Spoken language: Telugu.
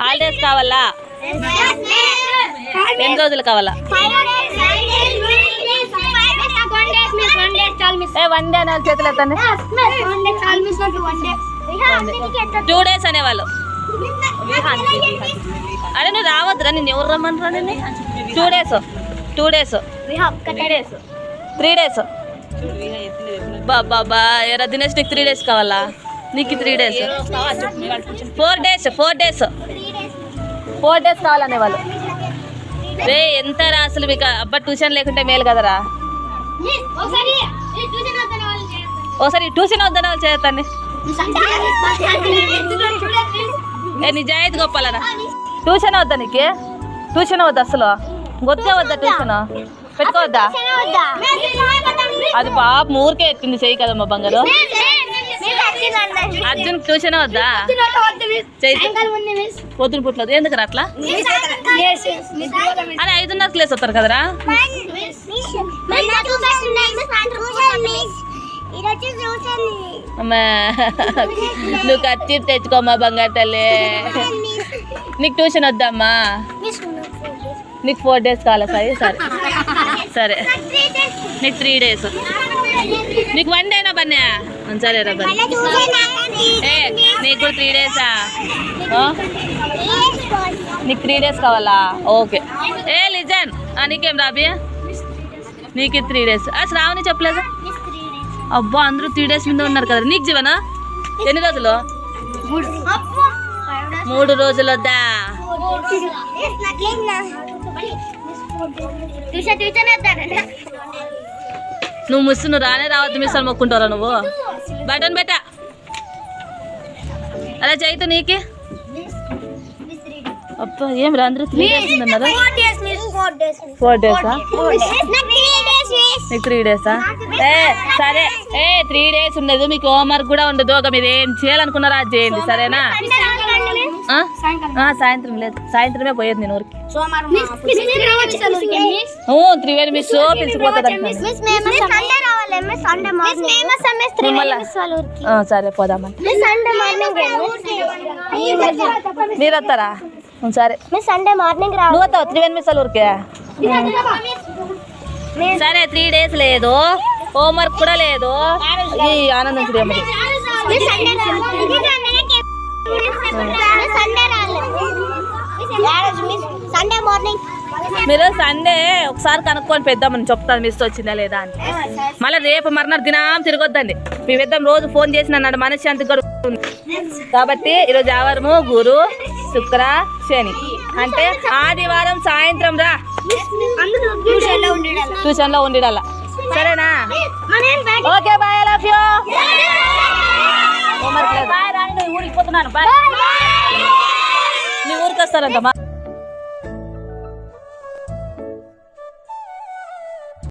హాలిడేస్ కావాలా? ఎన్ని రోజులు కావాలా? వన్ డే అనే చేతులు ఎత్తండి టూ డేస్ అనేవాళ్ళు. అరే నువ్వు రావద్దురా నేను ఎవరు రమ్మంటారా నేను two days two days three days బాబా ఎరా దినేష్ నీకు త్రీ డేస్ కావాలా? నీకు three days four days four days four days కావాలనే వాళ్ళు. రే ఎంత రా అసలు మీకు అబ్బా ట్యూషన్ లేకుంటే మేలు కదరా? ఓసారి ట్యూషన్ వద్దన వాళ్ళు చేస్తాను ఏ నిజాయితీ గొప్పలరా? ట్యూషన్ వద్దా నీకు? ట్యూషన్ వద్దా అసలు? వద్దే వద్దా ట్యూషన్ పెట్టుకోవద్దా? అది పాప ఊరికే ఎత్తింది చెయ్యి కదమ్మా బంగారు. అర్జున్ ట్యూషన్ వద్దా? పొద్దున పుట్టలేదు ఎందుకు అట్లా? అని ఐదున్నర క్లేస్ వస్తారు కదరా? అమ్మా. నువ్వు ఖర్చు తెచ్చుకోమ్మా బంగారు తల్లి. నీకు ట్యూషన్ వద్దమ్మా. నీకు ఫోర్ డేస్ కావాలా? సరే సరే. సరే. నీకు త్రీ డేస్. నీకు వన్ డేనా బన్నే ఏ నీకు కూడా త్రీ డేసా నీకు త్రీ డేస్ కావాలా? ఓకే. ఏ లిజన్. నీకేం రాబి నీకు త్రీ డేస్ శ్రావణి చెప్పలేదు? అబ్బా అందరూ త్రీ డేస్ మీద ఉన్నారు కదా. నీకు జీవనా? ఎన్ని రోజులు? మూడు రోజులు. వద్దా నువ్వు మిస్ నువ్వు రానే రావద్దు మిస్ అని మొక్కుంటారా నువ్వు. బటన్ బెట్ట అలా చైతు నీకే? అబ్బా ఏం రా అందరూ త్రీ డేస్ ఉందన్నారా ఫోర్ డేసా త్రీ డేసా ఏ సరే. ఏ త్రీ డేస్ ఉండదు మీకు హోంవర్క్ కూడా ఉండదు. ఒక మీరు ఏం చేయాలనుకున్నారా అది చేయండి సరేనా? సాయంత్రం. లేదు. సాయంత్రమే పోయేది నేను ఊరికి. త్రివేణి మిస్ పిలిచిపోతుంది ఆ, సరే పోదామని మీరు వస్తారా? సరే. సండే మార్నింగ్ నువ్వు వస్తావు త్రివేణి మిస్ ఊరికే? సరే త్రీ డేస్ లేదు. హోంవర్క్ కూడా లేదు. ఈ ఆనందం శ్రీమతి సండే మార్నింగ్ మీరు సండే ఒకసారి కనుక్కొని పెద్దామని చెప్తాను మిస్ వచ్చిందా లేదా అని. మళ్ళీ రేపు మర్నాడు దినం తిరగొద్దండి. మీ పెద్దాం రోజు ఫోన్ చేసిన అన్నాడు మనశ్శాంతి గడుపుతుంది. కాబట్టి ఈరోజు ఆవారము గురు శుక్ర శని. అంటే ఆదివారం సాయంత్రం రా. ట్యూషన్లో ఉండిడాల? సరేనా? Okay bye Sarangama.